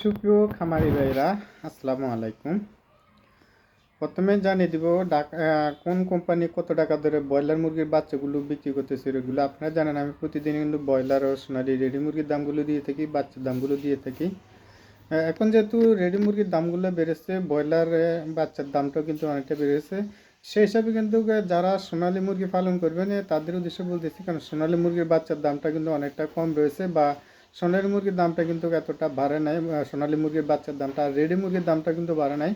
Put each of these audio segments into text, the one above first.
সুপ্রিয় খামারি ভাইরা, আসসালামু আলাইকুম। প্রথমে জানিয়ে দিব কোন কোম্পানি কত টাকা ধরে ব্রয়লার মুরগির বাচ্চাগুলো বিক্রি করতেছে এগুলো আপনারা জানেন, আমি প্রতিদিন কিন্তু ব্রয়লার ও সোনালি রেডি মুরগির দামগুলো দিয়ে থাকি, বাচ্চার দামগুলো দিয়ে থাকি। এখন যেহেতু রেডি মুরগির দামগুলো বেড়েছে, ব্রয়লার বাচ্চার দামটাও কিন্তু অনেকটা বেড়েছে। সেই হিসাবে কিন্তু যারা সোনালী মুরগি পালন করবেন তাদের উদ্দেশ্যে বলতেছি, কারণ সোনালী মুরগির বাচ্চার দামটা কিন্তু অনেকটা কম রয়েছে বা সোনালী মুরগির দামটা কিন্তু এতটা বাড়ে নাই সোনালী মুরগির বাচ্চার দামটা আর রেডি মুরগির দামটা কিন্তু বাড়ে নাই।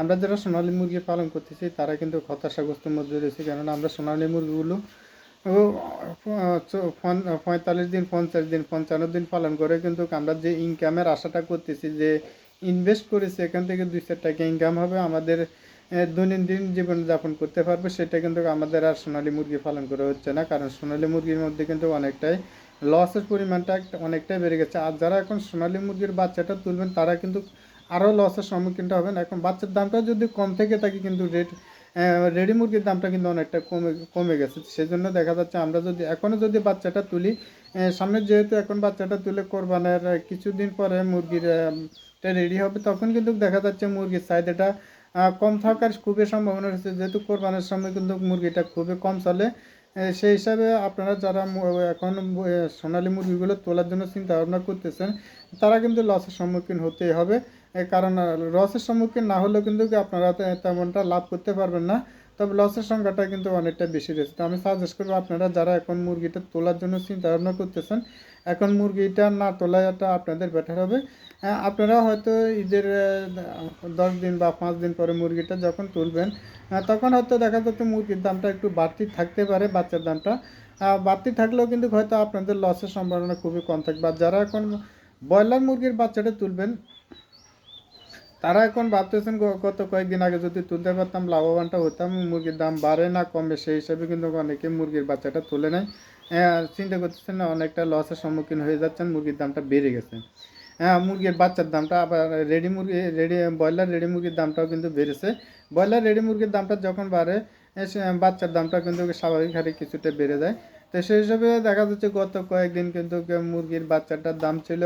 আমরা যারা সোনালী মুরগি পালন করতেছি, তারা কিন্তু হতাশাগ্রস্তের মধ্যে রয়েছে। কেননা আমরা সোনালী মুরগিগুলো পঁয়তাল্লিশ দিন, পঞ্চাশ দিন, পঞ্চান্ন দিন পালন করে কিন্তু আমরা যে ইনকামের আশাটা করতেছি যে ইনভেস্ট করেছি, এখান থেকে দুই চার টাকা ইনকাম হবে, আমাদের দৈনন্দিন জীবনযাপন করতে পারবে, সেটা কিন্তু আমাদের আর সোনালী মুরগি পালন করা হচ্ছে না। কারণ সোনালী মুরগির মধ্যে কিন্তু অনেকটাই লসের পরিমাণটা অনেকটাই বেড়ে গেছে। আর যারা এখন সোনালী মুরগির বাচ্চাটা তুলবেন, তারা কিন্তু আরও লসের সম্মুখীনটা হবেন। এখন বাচ্চার দামটা যদি কম থেকে থাকে, কিন্তু রেট রেডি মুরগির দামটা কিন্তু অনেকটা কমে কমে গেছে। সেজন্য দেখা যাচ্ছে আমরা যদি, এখনও যদি বাচ্চাটা তুলি সামনে যেহেতু এখন বাচ্চাটা তুলে কোরবানের কিছুদিন পরে মুরগির রেডি হবে, তখন কিন্তু দেখা যাচ্ছে মুরগির চাহিদাটা কম থাকার খুবই সম্ভাবনা রয়েছে। যেহেতু কোরবানের সময় কিন্তু মুরগিটা খুবই কম চলে সেই হিসাবে আপনারা যারা এখন সোনালী মুরগিগুলো তোলার জন্য চিন্তা ভাবনা করতেছেন, তারা কিন্তু লসের সম্মুখীন হতেই হবে। কারণ লসের সম্মুখীন না হলেও কিন্তু আপনারা তেমনটা লাভ করতে পারবেন না। তবে লসের সংখ্যাটা কিন্তু অনেকটা বেশি রয়েছে। তো আমি সাজেস্ট করব আপনারা যারা এখন মুরগিটা তোলার জন্য চিন্তা ভাবনা করতেছেন, এখন মুরগিটা না তোলাটা আপনাদের বেটার হবে। আপনারা হয়তো ঈদের দশ দিন বা পাঁচ দিন পরে মুরগিটা যখন তুলবেন তখন হয়তো দেখা যাচ্ছে মুরগির দামটা একটু বাড়তি থাকতে পারে, বাচ্চার দামটা। বাড়তি থাকলেও কিন্তু হয়তো আপনাদের লসের সম্ভাবনা খুবই কম থাকবে বা যারা এখন ব্রয়লার মুরগির বাচ্চাটা তুলবেন, তারা এখন ভাবতেছেন গত কয়েকদিন আগে যদি তুলতে পারতাম, লাভবানটা হতাম, মুরগির দাম বাড়ে না কমে সেই হিসাবে কিন্তু অনেকে মুরগির বাচ্চাটা তুলে নেয়। চিন্তা করতেছেন অনেকটা লসের সম্মুখীন হয়ে যাচ্ছেন, মুরগির দামটা বেড়ে গেছে। হ্যাঁ মুরগির বাচ্চার দামটা আবার রেডি মুরগি রেডি ব্রয়লার রেডি মুরগির দামটাও কিন্তু বেড়েছে। ব্রয়লার রেডি মুরগির দামটা যখন বাড়ে বাচ্চার দামটা কিন্তু স্বাভাবিক হারে কিছুটা বেড়ে যায়। তো সেই হিসাবে দেখা যাচ্ছে গত কয়েকদিন কিন্তু মুরগির বাচ্চাটার দাম ছিল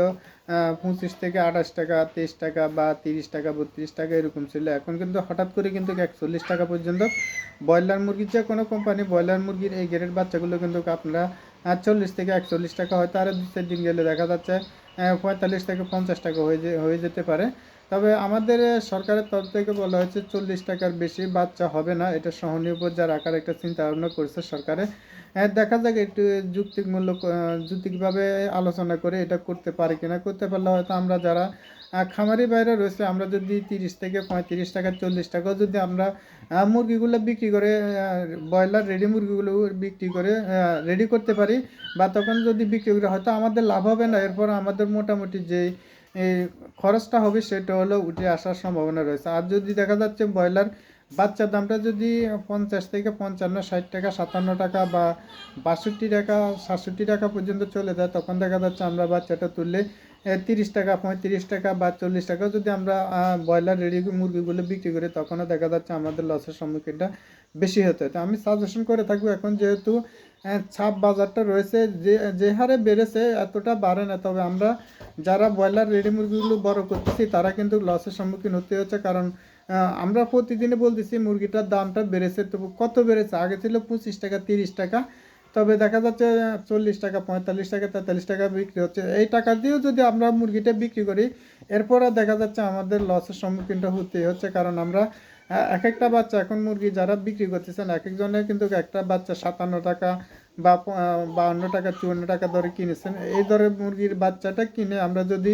পঁচিশ থেকে আঠাশ টাকা, তেইশ টাকা বা তিরিশ টাকা, বত্রিশ টাকা এরকম ছিল। এখন কিন্তু হঠাৎ করে কিন্তু একচল্লিশ টাকা পর্যন্ত ব্রয়লার মুরগির যে কোনো কোম্পানি ব্রয়লার মুরগির এই গ্রেড বাচ্চাগুলো কিন্তু আপনারা চল্লিশ থেকে একচল্লিশ টাকা হয়তো আরও দু চার দিন গেলে দেখা যাচ্ছে পঁয়তাল্লিশ থেকে পঞ্চাশ টাকা হয়ে হয়ে যেতে পারে। তবে আমাদের সরকারের তরফ থেকে বলা হয়েছে চল্লিশ টাকার বেশি বাচ্চা হবে না। এটা সহনীয় পর্যায়ে রাখার একটা চিন্তা ভাবনা করছে সরকারে। দেখা যাক একটু আহ, যৌক্তিকভাবে আলোচনা করে এটা করতে পারে কিনা। করতে পারলে হয়তো আমরা যারা খামারি বাইরে রয়েছে আমরা যদি তিরিশ থেকে পঁয়ত্রিশ টাকা চল্লিশ টাকাও যদি আমরা মুরগিগুলো বিক্রি করে ব্রয়লার রেডি মুরগিগুলো বিক্রি করে রেডি করতে পারি বা তখন যদি বিক্রি করে হয়তো আমাদের লাভ হবে না। এরপর আমাদের মোটামুটি যে এই খরচটা হবে সেটা হলো উঠে আসার সম্ভাবনা রয়েছে। আর যদি দেখা যাচ্ছে ব্রয়লার বাচ্চার দামটা যদি পঞ্চাশ থেকে পঞ্চান্ন, ষাট টাকা, সাতান্ন টাকা বা বাষট্টি টাকা, সাতষট্টি টাকা পর্যন্ত চলে যায়, তখন দেখা যাচ্ছে আমরা বাচ্চাটা তুললে তিরিশ টাকা, পঁয়ত্রিশ টাকা বা চল্লিশ টাকা যদি আমরা ব্রয়লার, রেডি মুরগিগুলো বিক্রি করি, তখনও দেখা যাচ্ছে আমাদের লসের সম্মুখীনটা বেশি হতে হয় তো আমি সাজেশন করে থাকব এখন যেহেতু ছাপ বাজারটা রয়েছে, যে যে হারে বেড়েছে এতটা বাড়ে না, তবে আমরা যারা ব্রয়লার, রেডি মুরগিগুলো বড় করতেছি, তারা কিন্তু লসের সম্মুখীন হতে হচ্ছে, কারণ আমরা প্রতিদিনে বলতেছি মুরগিটার দামটা বেড়েছে, তবু কত বেড়েছে? আগে ছিল পঁচিশ টাকা, তিরিশ টাকা তবে দেখা যাচ্ছে চল্লিশ টাকা, পঁয়তাল্লিশ টাকা, তেতাল্লিশ টাকা বিক্রি হচ্ছে। এই টাকা দিয়েও যদি আমরা মুরগিটা বিক্রি করি, এরপরে দেখা যাচ্ছে আমাদের লসের সম্মুখীনটা হতেই হচ্ছে। কারণ আমরা এক একটা বাচ্চা এখন মুরগি যারা বিক্রি করতেছেন এক একজনের কিন্তু একটা বাচ্চা সাতান্ন টাকা বা বাউন্ন টাকা, চুয়ান্ন টাকা দরে কিনেছেন। এই দরে মুরগির বাচ্চাটা কিনে আমরা যদি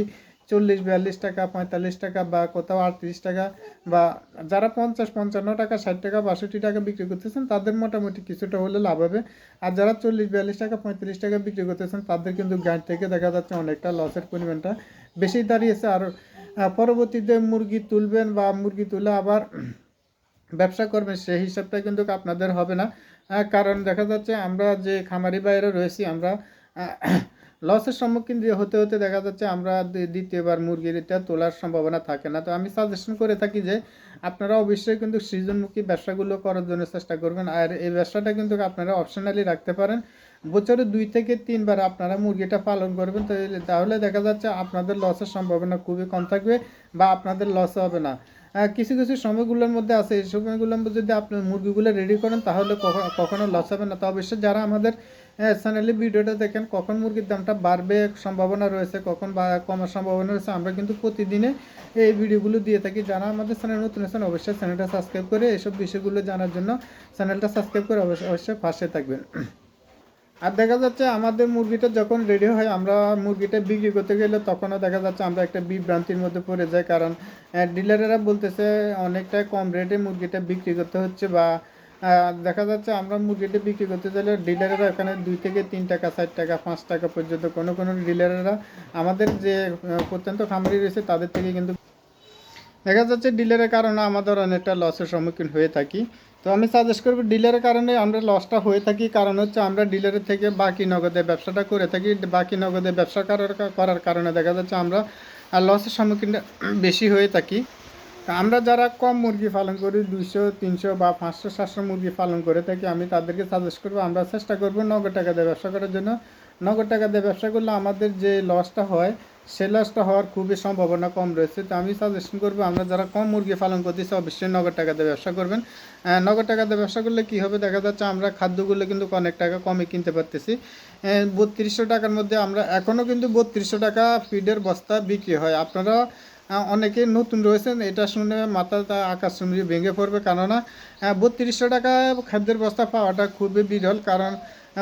চল্লিশ, বিয়াল্লিশ টাকা, পঁয়তাল্লিশ টাকা বা কোথাও আটত্রিশ টাকা বা যারা পঞ্চাশ, পঞ্চান্ন টাকা, ষাট টাকা, বাষট্টি টাকা বিক্রি করতেছেন, তাদের মোটামুটি কিছুটা হলে লাভ হবে। আর যারা চল্লিশ, বিয়াল্লিশ টাকা পঁয়ত্রিশ টাকা বিক্রি করতেছেন, তাদের কিন্তু গাড়ি থেকে দেখা যাচ্ছে অনেকটা লসের পরিমাণটা বেশি দাঁড়িয়েছে। আর পরবর্তীতে মুরগি তুলবেন বা মুরগি তুলে আবার ব্যবসা করবেন, সেই হিসাবটা কিন্তু আপনাদের হবে না। কারণ দেখা যাচ্ছে আমরা যে খামারি বাইরে রয়েছি, আমরা লসের সম্মুখীন যে হতে হতে দেখা যাচ্ছে আমরা দ্বি- দ্বিতীয়বার মুরগিটা তোলার সম্ভাবনা থাকে না। তো আমি সাজেশন করে থাকি যে আপনারা অবশ্যই কিন্তু সৃজনমুখী ব্যবসাগুলো করার জন্য চেষ্টা করবেন। আর এই ব্যবসাটা কিন্তু আপনারা অপশনালি রাখতে পারেন। বছরে দুই থেকে তিনবার আপনারা মুরগিটা পালন করবেন। তাহলে দেখা যাচ্ছে আপনাদের লসের সম্ভাবনা খুবই কম থাকবে বা আপনাদের লস হবে না। কিছু কিছু সময়গুলোর মধ্যে আছে। এই সময়গুলোর মধ্যে যদি আপনি মুরগিগুলো রেডি করেন তাহলে কখনো লস হবে না। তো অবশ্যই যারা আমাদের চ্যানেলে ভিডিওটা দেখেন, কখন মুরগির দামটা বাড়বে, সম্ভাবনা রয়েছে, কখন বা কমার সম্ভাবনা রয়েছে, আমরা কিন্তু প্রতিদিনে এই ভিডিওগুলো দিয়ে থাকি। যারা আমাদের চ্যানেল নতুন আছেন, অবশ্যই চ্যানেলটা সাবস্ক্রাইব করে এসব বিষয়গুলো জানার জন্য চ্যানেলটা সাবস্ক্রাইব করে অবশ্যই অবশ্যই পাশে থাকবেন। আর দেখা যাচ্ছে আমাদের মুরগিটা যখন রেডি হয়, আমরা মুরগিটা বিক্রি করতে গেলে তখনও দেখা যাচ্ছে আমরা একটা বিভ্রান্তির মধ্যে পড়ে যাই। কারণ ডিলারেরা বলতেছে, অনেকটা কম রেটে মুরগিটা বিক্রি করতে হচ্ছে বা দেখা যাচ্ছে আমরা মুরগিটা বিক্রি করতে গেলে ডিলারেরা এখানে দুই থেকে তিন টাকা, চার টাকা, পাঁচ টাকা পর্যন্ত কোনো কোনো ডিলারেরা আমাদের যে প্রত্যন্ত খামারি রয়েছে তাদের থেকে কিন্তু দেখা যাচ্ছে ডিলারের কারণে আমাদের অনেকটা লসের সম্মুখীন হয়ে থাকি। তো আমি সাজেস্ট করব ডিলারের কারণে আমরা লসটা হয়ে থাকি, কারণ হচ্ছে আমরা ডিলারের থেকে বাকি নগদে ব্যবসাটা করে থাকি। বাকি নগদে ব্যবসা করার কারণে দেখা যাচ্ছে আমরা লসের সম্মুখীন বেশি হয়ে থাকি। আমরা যারা কম মুরগি পালন করি, দুইশো, তিনশো বা পাঁচশো, সাতশো মুরগি পালন করে থাকি, আমি তাদেরকে সাজেস্ট করব, আমরা চেষ্টা করব নগদ টাকা দিয়ে ব্যবসা করার জন্য। নগদ টাকা দিয়ে ব্যবসা করলে আমাদের যে লসটা হয় সে লসটা হওয়ার খুবই সম্ভাবনা কম রয়েছে। তো আমি সাজেশন করব, আমরা যারা কম মুরগি পালন করতেছি, অবশ্যই নগদ টাকা দিয়ে ব্যবসা করবেন। নগদ টাকা দিয়ে ব্যবসা করলে কী হবে? দেখা যাচ্ছে আমরা খাদ্যগুলো কিন্তু অনেক টাকা কমে কিনতে পারতেছি। বত্রিশশো টাকার মধ্যে আমরা এখনও কিন্তু বত্রিশশো টাকা ফিডের বস্তা বিক্রি হয়। আপনারা অনেকে নতুন রয়েছেন, এটা শুনে মাথা তা আকাশ চুমড়ি ভেঙে পড়বে। কেননা বত্রিশশো টাকা খাদ্যের বস্তা পাওয়াটা খুবই বিরল, কারণ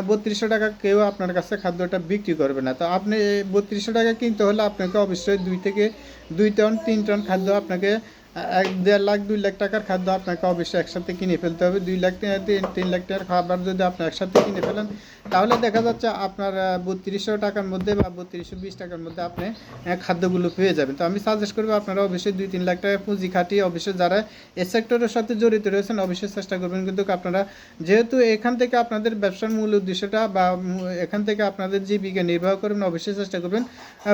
বত্রিশশো টাকা কেউ আপনার কাছে খাদ্যটা বিক্রি করবে না। তো আপনি বত্রিশশো টাকা কিনতে হলে আপনাকে অবশ্যই দুই থেকে দুই টন, তিন টন খাদ্য আপনাকে এক দেড় লাখ, দুই লাখ টাকার খাদ্য আপনাকে অবশ্যই একসাথে কিনে ফেলতে হবে। দুই লাখ তিন লাখ টাকার খাবার যদি আপনি একসাথে কিনে ফেলেন, তাহলে দেখা যাচ্ছে আপনার বত্রিশশো টাকার মধ্যে বা বত্রিশশো বিশ টাকার মধ্যে আপনি খাদ্যগুলো পেয়ে যাবেন। তো আমি সাজেস্ট করব আপনারা অবশ্যই দুই, তিন লাখ টাকা পুঁজি খাটিয়ে অবশ্যই যারা এই সেক্টরের সাথে জড়িত রয়েছেন, অবশ্যই চেষ্টা করবেন। কিন্তু আপনারা যেহেতু এখান থেকে আপনাদের ব্যবসার মূল উদ্দেশ্যটা বা এখান থেকে আপনাদের জীবিকা নির্বাহ করবেন, অবশ্যই চেষ্টা করবেন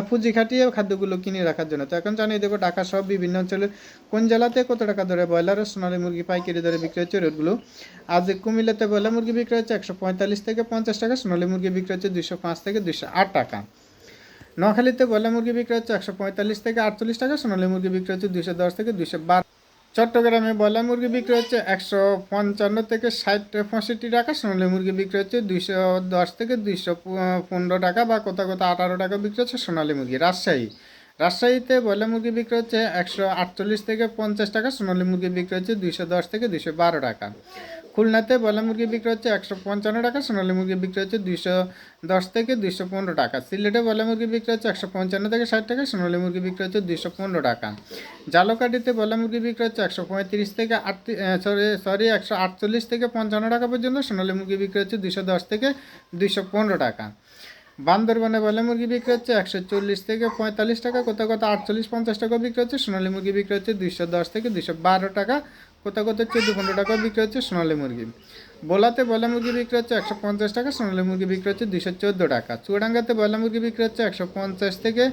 পুঁজি খাটিয়ে খাদ্যগুলো কিনে রাখার জন্য। তো এখন জানিয়ে দেবো ঢাকা সহ বিভিন্ন অঞ্চলের কোন জেলাতে কত টাকা ধরে ব্রয়লার সোনালী মুরগি পাইকারি দরে বিক্রি হচ্ছে? রেটগুলো আজ কুমিল্লাতে ব্রয়লার মুরগি বিক্রি হচ্ছে একশো পঁয়তাল্লিশ থেকে পঞ্চাশ টাকা, সোনালী মুরগি বিক্রি হচ্ছে দুশো পাঁচ থেকে দুশো আট টাকা। নোয়াখালীতে ব্রয়লার মুরগি বিক্রি হচ্ছে একশো পঁয়তাল্লিশ থেকে আটচল্লিশ টাকা, সোনালী মুরগি বিক্রি হচ্ছে দুশো দশ থেকে দুশো বারো। চট্টগ্রামে ব্রয়লার মুরগি বিক্রি হচ্ছে একশো পঞ্চান্ন থেকে ষাট পঁয়ষট্টি টাকা, সোনালী মুরগি বিক্রি হচ্ছে দুইশো দশ থেকে দুইশো পনেরো টাকা বা কোথাও কোথাও আঠারো টাকা বিক্রি হচ্ছে সোনালী মুরগি। রাজশাহী। রাজশাহীতে ব্রয়লার মুরগি বিক্রি হচ্ছে একশো আটচল্লিশ থেকে পঞ্চাশ টাকা, সোনালি মুরগি বিক্রি হচ্ছে দুইশো দশ থেকে দুইশো বারো টাকা। খুলনাতে ব্রয়লার মুরগি বিক্রি হচ্ছে একশো পঞ্চান্ন টাকা, সোনালী মুরগি বিক্রি হচ্ছে দুইশো দশ থেকে দুইশো পনেরো টাকা। সিলেটে ব্রয়লার মুরগি বিক্রি হচ্ছে একশো পঞ্চান্ন থেকে ষাট টাকা, সোনালী মুরগি বিক্রি হচ্ছে দুইশো পনেরো টাকা। জালকাঠিতে ব্রয়লার মুরগি বিক্রি হচ্ছে একশো পঁয়ত্রিশ থেকে আটত্রিশ সরি সরি একশো আটচল্লিশ থেকে পঞ্চান্ন টাকা পর্যন্ত, সোনালী মুরগি বিক্রি হচ্ছে দুইশো দশ থেকে দুইশো পনেরো টাকা। বান্দরবানে ব্রয়লার মুরগি বিক্রি হচ্ছে একশো চল্লিশ থেকে পঁয়তাল্লিশ টাকা, কোথাও কোথাও আটচল্লিশ পঞ্চাশ টাকা বিক্রি হচ্ছে, সোনালী মুরগি বিক্রি হচ্ছে দুইশো দশ থেকে দুইশো বারো টাকা, কোথাও কোথাও চোদ্দ পনেরো টাকা বিক্রি হচ্ছে সোনালি মুরগি। বোলাতে ব্রয়লার মুরগি বিক্রি হচ্ছে একশো পঞ্চাশ টাকা, সোনালী মুরগি বিক্রি হচ্ছে দুইশো চোদ্দ টাকা, চুয়াডাঙ্গাতে ব্রয়লার মুরগি বিক্রি হচ্ছে একশো পঞ্চাশ থেকে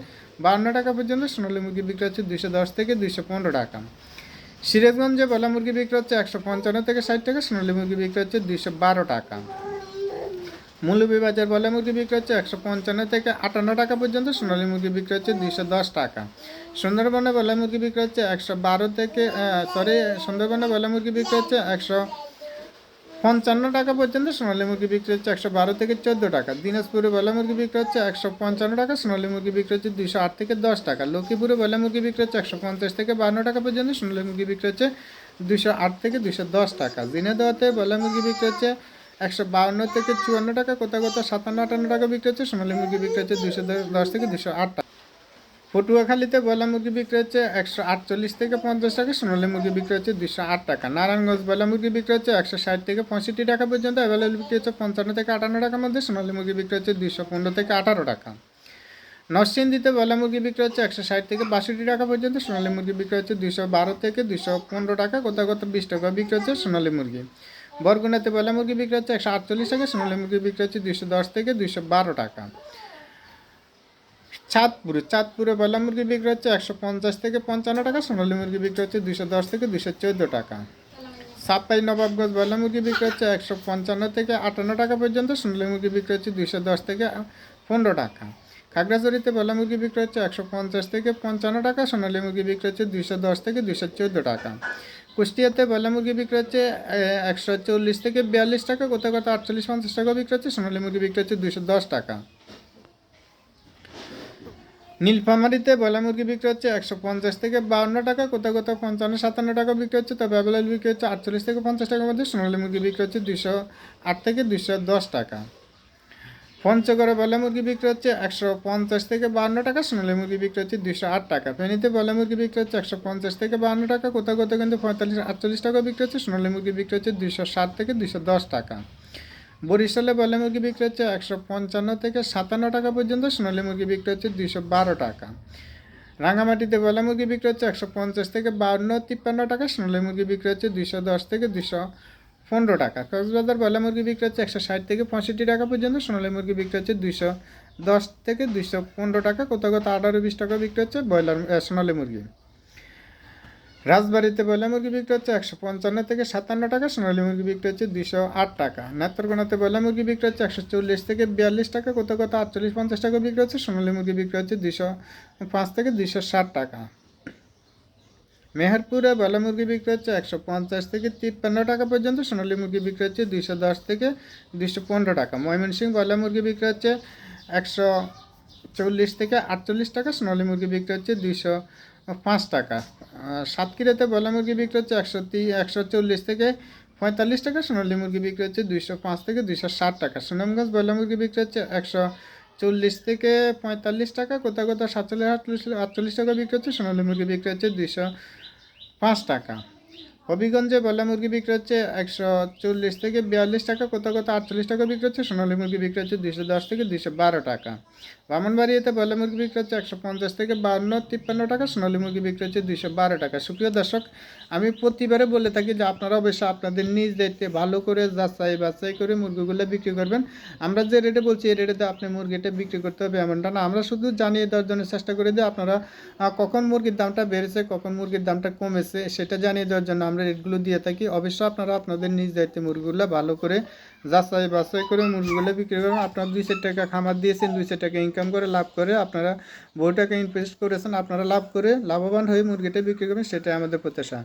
বান্ন টাকা পর্যন্ত, সোনালী মুরগি বিক্রি হচ্ছে দুইশো দশ থেকে দুইশো পনেরো টাকা। সিরাজগঞ্জে ব্রয়লার মুরগি বিক্রি হচ্ছে একশো পঞ্চান্ন থেকে ষাট টাকা, সোনালি মুরগি বিক্রি হচ্ছে দুইশো বারো টাকা। মৌলভীবাজার বলে মুরগি বিক্রি হচ্ছে একশো পঞ্চান্ন থেকে আটান্ন টাকা পর্যন্ত সোনালী মুরগি বিক্রি হচ্ছে দুইশো দশ টাকা সুন্দরবনে ব্রয়লার মুরগি বিক্রি হচ্ছে একশো বারো থেকে সরি সুন্দরবনে ব্রয়লার মুরগি বিক্রি হচ্ছে একশো পঞ্চান্ন টাকা পর্যন্ত সোনালী মুরগি বিক্রি হচ্ছে একশো বারো থেকে চোদ্দ টাকা দিনাজপুরে ব্রয়লার মুরগি বিক্রি হচ্ছে একশো পঞ্চান্ন টাকা সোনালী মুরগি বিক্রি হচ্ছে দুইশো আট থেকে দশ টাকা লক্ষ্মীপুরে ব্রয়লার মুরগি বিক্রি হচ্ছে একশো পঞ্চাশ থেকে বান্ন টাকা পর্যন্ত সোনালী মুরগি বিক্রি হচ্ছে দুইশো আট থেকে দুইশো দশ টাকা দিনে দিনেদাতে ব্রয়লার মুরগি বিক্রি হচ্ছে একশো বাউন্ন থেকে চুয়ান্ন টাকা কোথাও কোথাও সাতান্ন, আটান্ন টাকা বিক্রি হচ্ছে, সোনালী মুরগি বিক্রি হচ্ছে দুশো দশ থেকে দুশো আট টাকা। পটুয়াখালীতে বয়লা মুরগি বিক্রি হচ্ছে একশো আটচল্লিশ থেকে পঞ্চাশ টাকা, সোনালী মুরগি বিক্রি হচ্ছে দুশো আট টাকা। নারায়ণগঞ্জ বয়লা মুরগি বিক্রি হচ্ছে একশো ষাট থেকে পঁয়ষট্টি টাকা পর্যন্ত অ্যাভেলেবল বিক্রি হচ্ছে পঞ্চান্ন থেকে আটান্ন টাকার মধ্যে, সোনালী মুরগি বিক্রি হচ্ছে দুশো পনেরো থেকে আঠারো টাকা। নরসিংদীতে বয়লা মুরগি বিক্রি হচ্ছে একশো ষাট থেকে বাষট্টি টাকা পর্যন্ত, সোনালী মুরগি বিক্রি হচ্ছে দুশো বারো থেকে দুশো পনেরো টাকা কোথাও কোথাও বিশ টাকা বিক্রি হচ্ছে সোনালী মুরগি। বরগুনাতে ব্রয়লার মুরগি বিক্রি হচ্ছে একশো আটচল্লিশ টাকা, সোনালী মুরগি বিক্রি হচ্ছে দুশো দশ থেকে দুশো বারো টাকা। চাঁদপুরে চাঁদপুরে ব্রয়লার মুরগি বিক্রি হচ্ছে একশো পঞ্চাশ থেকে পঞ্চান্ন টাকা, সোনালী মুরগি বিক্রি হচ্ছে দুশো দশ থেকে দুশো চোদ্দ টাকা। সাপ্তাহিক নবাবগঞ্জ ব্রয়লার মুরগি বিক্রি হচ্ছে একশো পঞ্চান্ন থেকে আটান্ন টাকা পর্যন্ত, সোনালী মুরগি বিক্রি হচ্ছে দুইশো দশ থেকে পনেরো টাকা। খাগড়াছড়িতে ব্রয়লার মুরগি বিক্রি হচ্ছে একশো পঞ্চাশ থেকে পঞ্চান্ন টাকা, সোনালী মুরগি বিক্রি হচ্ছে দুইশো দশ থেকে দুইশো চোদ্দ টাকা। কুষ্টিয়াতে ব্রয়লার মুরগি বিক্রি হচ্ছে একশো চল্লিশ থেকে বিয়াল্লিশ টাকা কোথাও কোথাও আটচল্লিশ, পঞ্চাশ টাকা বিক্রি হচ্ছে, সোনালী মুরগি বিক্রি হচ্ছে দুইশো দশ টাকা। নীলফামারিতে বয়লা মুরগি বিক্রি হচ্ছে একশো পঞ্চাশ থেকে বাউন্ন টাকা কোথাও কোথাও পঞ্চান্ন, সাতান্ন টাকা বিক্রি হচ্ছে, তবে অ্যাভেলেবল বিক্রি হচ্ছে আটচল্লিশ থেকে পঞ্চাশ টাকার মধ্যে, সোনালী মুরগি বিক্রি হচ্ছে দুশো আট থেকে দুশো দশ টাকা। পঞ্চগড়ে ব্রয়লার মুরগি বিক্রি হচ্ছে একশো পঞ্চাশ থেকে বান্ন টাকা, সোনালী মুরগি বিক্রি হচ্ছে দুশো আট টাকা। ফেনীতে ব্রয়লার মুরগি বিক্রি হচ্ছে একশো পঞ্চাশ থেকে বান্ন টাকা কোথাও কোথাও কিন্তু পঁয়তাল্লিশ, আটচল্লিশ টাকা বিক্রি হচ্ছে, সোনালী মুরগি বিক্রি হচ্ছে দুশো ষাট থেকে দুশো দশ টাকা। বরিশালে ব্রয়লার মুরগি বিক্রি হচ্ছে একশো পঞ্চান্ন থেকে সাতান্ন টাকা পর্যন্ত, সোনালি মুরগি বিক্রি হচ্ছে দুশো বারো টাকা। রাঙামাটিতে ব্রয়লার মুরগি বিক্রি হচ্ছে একশো পঞ্চাশ থেকে বাউন্ন তিপ্পান্ন টাকা, সোনালী মুরগি বিক্রি হচ্ছে দুশো দশ থেকে দুশো পনেরো টাকা। কক্সবাজার ব্রয়লার মুরগি বিক্রি হচ্ছে একশো ষাট থেকে পঁয়ষট্টি টাকা পর্যন্ত। সোনালী মুরগি বিক্রি হচ্ছে দুশো দশ থেকে দুশো পনেরো টাকা। কোথাও কোথাও আঠারো বিশ টাকা বিক্রি হচ্ছে ব্রয়লার সোনালী মুরগি। রাজবাড়িতে ব্রয়লার মুরগি বিক্রি হচ্ছে একশো পঞ্চান্ন থেকে সাতান্ন টাকা। সোনালী মুরগি বিক্রি হচ্ছে দুশো আট টাকা। নেত্রকোনাতে ব্রয়লার মুরগি বিক্রি হচ্ছে একশো চল্লিশ থেকে বিয়াল্লিশ টাকা। কোথাও কোথাও আটচল্লিশ, পঞ্চাশ টাকা বিক্রি হচ্ছে। সোনালী মুরগি বিক্রি হচ্ছে দুশো পাঁচ থেকে দুশো ষাট টাকা। মেহেরপুরে ব্রয়লার মুরগি বিক্রি হচ্ছে একশো পঞ্চাশ থেকে তিপ্পান্ন টাকা পর্যন্ত, সোনালী মুরগি বিক্রি হচ্ছে দুইশো দশ থেকে দুইশো পনেরো টাকা। ময়মনসিংহ ব্রয়লার মুরগি বিক্রি হচ্ছে একশো চল্লিশ থেকে আটচল্লিশ টাকা, সোনালী মুরগি বিক্রি হচ্ছে দুইশো পাঁচ টাকা। সাতক্ষীরাতে ব্রয়লার মুরগি বিক্রি হচ্ছে একশো তি একশো চল্লিশ থেকে পঁয়তাল্লিশ টাকা, সোনালী মুরগি বিক্রি হচ্ছে দুইশো পাঁচ থেকে দুইশো ষাট টাকা। সুনামগঞ্জ ব্রয়লার মুরগি বিক্রি হচ্ছে একশো চল্লিশ থেকে পঁয়তাল্লিশ টাকা কোথাও কোথাও সাতচল্লিশ, আটচল্লিশ আটচল্লিশ টাকা বিক্রি হচ্ছে, সোনালী মুরগি বিক্রি হচ্ছে দুইশো পাঁচ টাকা হবিগঞ্জে ব্রয়লার মুরগি বিক্রি হচ্ছে একশো চল্লিশ থেকে বিয়াল্লিশ টাকা, কোথাও কোথাও আটচল্লিশ টাকা বিক্রি হচ্ছে, সোনালী মুরগি বিক্রি হচ্ছে দুশো দশ থেকে দুশো বারো টাকা। ব্রাহ্মণবাড়িয়াতে ব্রয়লার মুরগি বিক্রি হচ্ছে একশো পঞ্চাশ থেকে বান্ন, তিপ্পান্ন টাকা, সোনালী মুরগি বিক্রি হচ্ছে দুশো বারো টাকা। সুপ্রিয় দর্শক, আমি প্রতিবারে বলে থাকি যে আপনারা অবশ্যই আপনাদের নিজ দায়িত্বে ভালো করে যাচাই বাছাই করে মুরগিগুলো বিক্রি করবেন। আমরা যে রেটে বলছি, এই রেটে আপনি মুরগিটা বিক্রি করতে হবে এমনটা না। আমরা শুধু জানিয়ে দেওয়ার জন্য চেষ্টা করে দিই আপনারা কখন মুরগির দামটা বেড়েছে, কখন মুরগির দামটা কমেছে, সেটা জানিয়ে দেওয়ার জন্য আমরা রেটগুলো দিয়ে থাকি। অবশ্যই আপনারা আপনাদের নিজ দায়িত্বে মুরগিগুলো ভালো করে যাচাই বাছাই করে মুরগিগুলো বিক্রি করেন আপনারা দুইশো টাকা খামার দিয়েছেন দুইশো টাকা ইনকাম করে লাভ করে আপনারা বহু টাকা ইনভেস্ট করেছেন। আপনারা লাভ করে লাভবান হয়ে মুরগিটা বিক্রি করবেন, সেটাই আমাদের প্রত্যাশা।